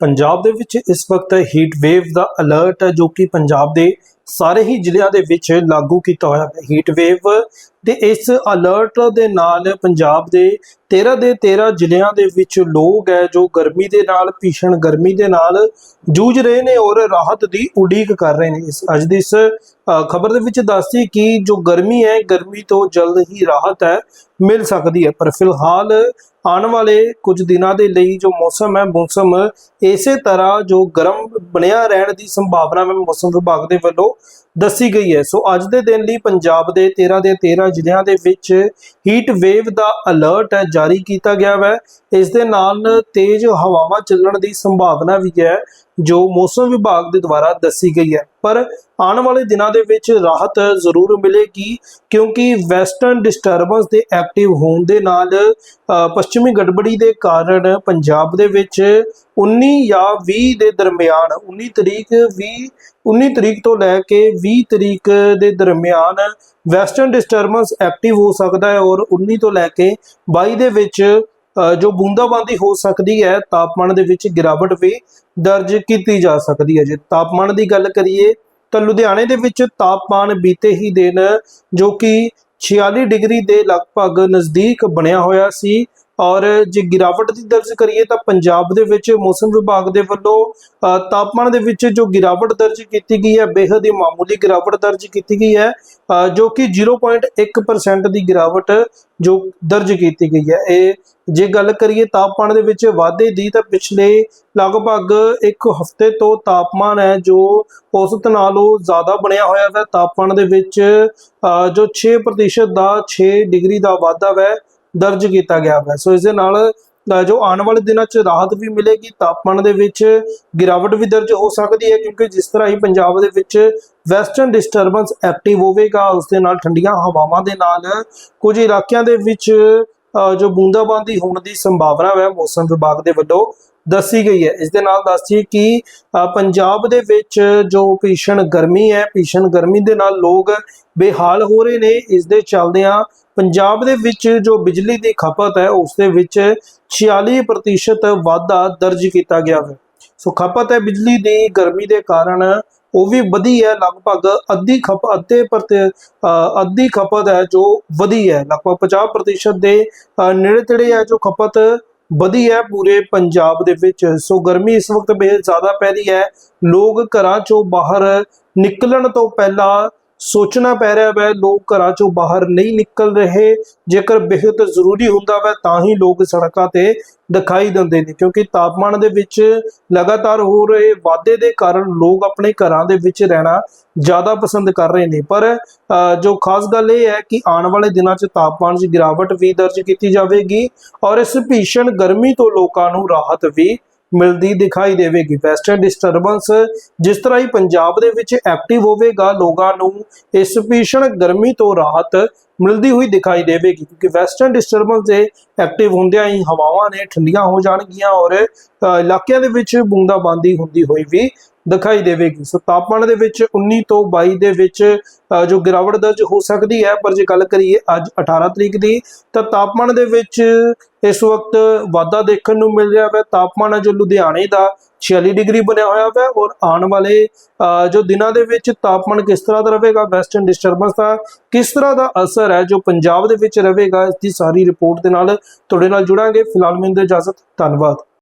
ਪੰਜਾਬ ਦੇ ਵਿੱਚ ਇਸ ਵਕਤ ਹੀਟ ਵੇਵ ਦਾ ਅਲਰਟ ਹੈ ਜੋ ਕਿ ਪੰਜਾਬ ਦੇ ਸਾਰੇ ਹੀ ਜ਼ਿਲ੍ਹਿਆਂ ਦੇ ਵਿੱਚ ਲਾਗੂ ਕੀਤਾ ਹੋਇਆ ਹੈ। ਹੀਟ ਵੇਵ ਦੇ ਇਸ ਅਲਰਟ ਦੇ ਨਾਲ ਪੰਜਾਬ ਦੇ 13 ਦੇ 13 ਜ਼ਿਲ੍ਹਿਆਂ ਦੇ ਵਿੱਚ ਲੋਕ ਹੈ ਜੋ ਗਰਮੀ ਦੇ ਨਾਲ, ਭੀਸ਼ਣ ਗਰਮੀ ਦੇ ਨਾਲ ਜੂਝ ਰਹੇ ਨੇ ਔਰ ਰਾਹਤ ਦੀ ਉਡੀਕ ਕਰ ਰਹੇ ਨੇ। ਇਸ ਅੱਜ ਦੀ ਇਸ ਖਬਰ ਦੇ ਵਿੱਚ ਦੱਸਦੀ ਕਿ ਜੋ ਗਰਮੀ ਹੈ, ਗਰਮੀ ਤੋਂ ਜਲਦ ਹੀ ਰਾਹਤ ਹੈ, ਮਿਲ ਸਕਦੀ ਹੈ। ਪਰ ਫਿਲਹਾਲ ਆਉਣ ਵਾਲੇ ਕੁਝ ਦਿਨਾਂ ਦੇ ਲਈ ਜੋ ਮੌਸਮ ਹੈ, ਮੌਸਮ ਇਸੇ ਤਰ੍ਹਾਂ ਜੋ ਗਰਮ ਬਣਿਆ ਰਹਿਣ ਦੀ ਸੰਭਾਵਨਾ ਹੈ ਮੌਸਮ ਵਿਭਾਗ ਦੇ ਵੱਲੋਂ ਦੱਸੀ ਗਈ ਹੈ। ਸੋ ਅੱਜ ਦੇ ਦਿਨ ਲਈ ਪੰਜਾਬ ਦੇ 13 ਦੇ 13 ਜ਼ਿਲ੍ਹਿਆਂ ਦੇ ਵਿੱਚ ਹੀਟ ਵੇਵ ਦਾ ਅਲਰਟ ਹੈ, ਜਾਰੀ ਕੀਤਾ ਗਿਆ ਹੈ ਇਸ ਦੇ ਨਾਲ ਤੇਜ਼ ਹਵਾਵਾਂ ਚੱਲਣ ਦੀ ਸੰਭਾਵਨਾ ਵੀ ਹੈ। ਜੋ ਮੌਸਮ ਵਿਭਾਗ ਦੇ ਦੁਆਰਾ ਦੱਸੀ ਗਈ ਹੈ। ਪਰ ਆਉਣ ਵਾਲੇ ਦਿਨਾਂ ਦੇ ਵਿੱਚ ਰਾਹਤ ਜ਼ਰੂਰ ਮਿਲੇਗੀ ਕਿਉਂਕਿ ਵੈਸਟਰਨ ਡਿਸਟਰਬੈਂਸ ਦੇ ਐਕਟਿਵ ਹੋਣ ਦੇ ਨਾਲ ਪੱਛਮੀ ਗੜਬੜੀ ਦੇ ਕਾਰਨ ਪੰਜਾਬ ਦੇ ਵਿੱਚ 19 ਜਾਂ 20 ਦੇ ਦਰਮਿਆਨ 19 ਤਰੀਕ 20 19 ਤਰੀਕ ਤੋਂ ਲੈ ਕੇ 20 ਤਰੀਕ ਦੇ ਦਰਮਿਆਨ ਵੈਸਟਰਨ ਡਿਸਟਰਬੈਂਸ ਐਕਟਿਵ ਹੋ ਸਕਦਾ ਹੈ ਔਰ 19 ਤੋਂ ਲੈ ਕੇ 22 ਦੇ ਵਿੱਚ ਜੋ ਬੂੰਦਾਬਾਂਦੀ ਹੋ ਸਕਦੀ ਹੈ, ਤਾਪਮਾਨ ਦੇ ਵਿੱਚ ਗਿਰਾਵਟ ਵੀ ਦਰਜ ਕੀਤੀ ਜਾ ਸਕਦੀ ਹੈ ਜੇ। ਤਾਪਮਾਨ ਦੀ ਗੱਲ ਕਰੀਏ ਤਾਂ ਲੁਧਿਆਣੇ ਦੇ ਵਿੱਚ ਤਾਪਮਾਨ ਬੀਤੇ ਹੀ ਦਿਨ ਜੋ ਕਿ 46 ਡਿਗਰੀ ਦੇ ਲਗਭਗ ਨਜ਼ਦੀਕ ਬਣਿਆ ਹੋਇਆ ਸੀ। ਔਰ ਜੇ ਗਿਰਾਵਟ ਦੀ ਦਰਜ ਕਰੀਏ ਤਾਂ ਪੰਜਾਬ ਦੇ ਵਿੱਚ ਮੌਸਮ ਵਿਭਾਗ ਦੇ ਵੱਲੋਂ ਤਾਪਮਾਨ ਦੇ ਵਿੱਚ ਜੋ ਗਿਰਾਵਟ ਦਰਜ ਕੀਤੀ ਗਈ ਹੈ ਬੇहद ਹੀ ਮਾਮੂਲੀ ਗਿਰਾਵਟ ਦਰਜ ਕੀਤੀ ਗਈ ਹੈ ਜੋ ਕਿ 0.1% ਦੀ ਗਿਰਾਵਟ ਜੋ ਦਰਜ ਕੀਤੀ ਗਈ ਹੈ। ਇਹ ਜੇ ਗੱਲ ਕਰੀਏ ਤਾਪਮਾਨ ਦੇ ਵਿੱਚ ਵਾਧੇ ਦੀ ਤਾਂ ਪਿਛਲੇ ਲਗਭਗ ਇੱਕ ਹਫ਼ਤੇ ਤੋਂ ਤਾਪਮਾਨ ਹੈ ਜੋ ਔਸਤ ਨਾਲੋਂ ਜ਼ਿਆਦਾ ਬਣਿਆ ਹੋਇਆ ਹੈ। ਤਾਪਮਾਨ ਦੇ ਵਿੱਚ ਜੋ 6% ਦਾ 6 ਡਿਗਰੀ ਦਾ ਵਾਧਾ ਹੈ ਦਰਜ ਕੀਤਾ ਗਿਆ ਹੈ। ਸੋ ਇਸ ਦੇ ਨਾਲ ਜੋ ਆਉਣ ਵਾਲੇ ਦਿਨਾਂ 'ਚ ਰਾਹਤ ਵੀ ਮਿਲੇਗੀ, ਤਾਪਮਾਨ ਦੇ ਵਿੱਚ ਗਿਰਾਵਟ ਵੀ ਦਰਜ ਹੋ ਸਕਦੀ ਹੈ, ਕਿਉਂਕਿ ਜਿਸ ਤਰ੍ਹਾਂ ਹੀ ਪੰਜਾਬ ਦੇ ਵਿੱਚ ਵੈਸਟਰਨ ਡਿਸਟਰਬੈਂਸ ਐਕਟਿਵ ਹੋਵੇਗਾ ਉਸ ਦੇ ਨਾਲ ਠੰਡੀਆਂ ਹਵਾਵਾਂ ਦੇ ਨਾਲ ਕੁਝ ਇਲਾਕਿਆਂ ਦੇ ਵਿੱਚ ਜੋ ਬੂੰਦਾਬਾਂਦੀ ਹੋਣ ਦੀ ਸੰਭਾਵਨਾ ਹੈ ਮੌਸਮ ਵਿਭਾਗ ਦੇ ਵੱਲੋਂ ਦੱਸੀ ਗਈ ਹੈ। ਇਸ ਦੇ ਨਾਲ ਦੱਸੀਏ ਕਿ ਪੰਜਾਬ ਦੇ ਵਿੱਚ ਜੋ ਭੀਸ਼ਣ ਗਰਮੀ ਹੈ, ਭੀਸ਼ਣ ਗਰਮੀ ਦੇ ਨਾਲ ਲੋਕ ਬੇਹਾਲ ਹੋ ਰਹੇ ਨੇ। ਇਸ ਦੇ ਚੱਲਦਿਆਂ ਪੰਜਾਬ ਦੇ ਵਿੱਚ ਜੋ ਬਿਜਲੀ ਦੀ ਖਪਤ ਹੈ, ਉਸ ਦੇ ਵਿੱਚ 46% ਵਾਧਾ ਦਰਜ ਕੀਤਾ ਗਿਆ ਹੈ। ਸੋ ਖਪਤ ਹੈ ਬਿਜਲੀ ਦੀ ਗਰਮੀ ਦੇ ਕਾਰਨ। ਉਹ ਵੀ ਵਧੀ ਹੈ, ਲਗਭਗ ਅੱਧੀ ਖਪ ਅੱਧੇ ਪ੍ਰਤੀ ਅੱਧੀ ਖਪਤ ਹੈ ਜੋ ਵਧੀ ਹੈ। ਲਗਭਗ 50% ਦੇ ਨੇੜੇ ਤੇੜੇ ਹੈ ਜੋ ਖਪਤ ਵਧੀ ਹੈ ਪੂਰੇ ਪੰਜਾਬ ਦੇ ਵਿੱਚ। ਸੋ ਗਰਮੀ ਇਸ ਵਕਤ ਬੇਹੱਦ ਜ਼ਿਆਦਾ ਪੈ ਰਹੀ ਹੈ। ਲੋਕ ਘਰਾਂ ਚੋਂ ਬਾਹਰ ਨਿਕਲਣ ਤੋਂ ਪਹਿਲਾਂ ਸੋਚਣਾ ਪੈ ਰਿਹਾ ਹੈ ਲੋਕ ਘਰਾਂ ਚੋਂ ਬਾਹਰ ਨਹੀਂ ਨਿਕਲ ਰਹੇ। ਜੇਕਰ ਬੇਹੱਦ ਜ਼ਰੂਰੀ ਹੁੰਦਾ ਹੈ ਤਾਂ ਹੀ ਲੋਕ ਸੜਕਾਂ ਤੇ ਦਿਖਾਈ ਦਿੰਦੇ ਨੇ, ਕਿਉਂਕਿ ਤਾਪਮਾਨ ਦੇ ਵਿੱਚ ਲਗਾਤਾਰ ਹੋ ਰਹੇ ਵਾਧੇ ਦੇ ਕਾਰਨ ਲੋਕ ਆਪਣੇ ਘਰਾਂ ਦੇ ਵਿੱਚ ਰਹਿਣਾ ਜ਼ਿਆਦਾ ਪਸੰਦ ਕਰ ਰਹੇ ਨੇ। ਪਰ ਜੋ ਖਾਸ ਗੱਲ ਇਹ ਹੈ ਕਿ ਆਉਣ ਵਾਲੇ ਦਿਨਾਂ 'ਚ ਤਾਪਮਾਨ 'ਚ ਗਿਰਾਵਟ ਵੀ ਦਰਜ ਕੀਤੀ ਜਾਵੇਗੀ ਔਰ ਇਸ ਭੀਸ਼ਣ ਗਰਮੀ ਤੋਂ ਲੋਕਾਂ ਨੂੰ ਰਾਹਤ ਵੀ ਮਿਲਦੀ ਦਿਖਾਈ ਦੇਵੇਗੀ। ਵੈਸਟਰਨ ਡਿਸਟਰਬੈਂਸ ਜਿਸ ਤਰ੍ਹਾਂ ਹੀ ਪੰਜਾਬ ਦੇ ਵਿੱਚ ਐਕਟਿਵ ਹੋਵੇਗਾ, ਲੋਕਾਂ ਨੂੰ ਇਸ ਭੀਸ਼ਣ ਗਰਮੀ ਤੋਂ ਰਾਹਤ ਮਿਲਦੀ ਹੋਈ ਦਿਖਾਈ ਦੇਵੇਗੀ ਕਿਉਂਕਿ ਵੈਸਟਰਨ ਡਿਸਟਰਬੈਂਸ ਦੇ ਐਕਟਿਵ ਹੁੰਦਿਆਂ ਹੀ ਹਵਾਵਾਂ ਨੇ ਠੰਡੀਆਂ ਹੋ ਜਾਣਗੀਆਂ ਔਰ ਇਲਾਕਿਆਂ ਦੇ ਵਿੱਚ ਬੂੰਦਾਬਾਂਦੀ ਹੁੰਦੀ ਹੋਈ ਵੀ ਦਿਖਾਈ ਦੇਵੇਗੀ। ਸੋ ਤਾਪਮਾਨ ਦੇ ਵਿੱਚ 19 ਤੋਂ 22 ਦੇ ਵਿੱਚ ਜੋ ਗਿਰਾਵਟ ਦਰਜ ਹੋ ਸਕਦੀ ਹੈ, ਪਰ ਜੇ ਗੱਲ ਕਰੀਏ ਅੱਜ 18 ਤਰੀਕ ਦੀ, ਤਾਂ ਤਾਪਮਾਨ ਦੇ ਵਿੱਚ ਇਸ ਵਕਤ ਵਾਧਾ ਦੇਖਣ ਨੂੰ ਮਿਲ ਰਿਹਾ ਹੈ ਤਾਪਮਾਨ ਹੈ ਜੋ ਲੁਧਿਆਣੇ ਦਾ 46 ਡਿਗਰੀ ਬਣਿਆ ਹੋਇਆ ਹੈ ਔਰ ਆਉਣ ਵਾਲੇ ਜੋ ਦਿਨਾਂ ਦੇ ਵਿੱਚ ਤਾਪਮਾਨ ਕਿਸ ਤਰ੍ਹਾਂ ਦਾ ਰਹੇਗਾ ਵੈਸਟਰਨ ਡਿਸਟਰਬੈਂਸ ਦਾ ਕਿਸ ਤਰ੍ਹਾਂ ਦਾ ਅਸਰ ਹੈ, ਜੋ ਪੰਜਾਬ ਦੇ ਵਿੱਚ ਰਹੇਗਾ, ਇਸ ਦੀ ਸਾਰੀ ਰਿਪੋਰਟ ਦੇ ਨਾਲ ਤੁਹਾਡੇ ਨਾਲ ਜੁੜਾਂਗੇ। ਫਿਲਹਾਲ ਮੈਨੂੰ ਇਜਾਜ਼ਤ, ਧੰਨਵਾਦ।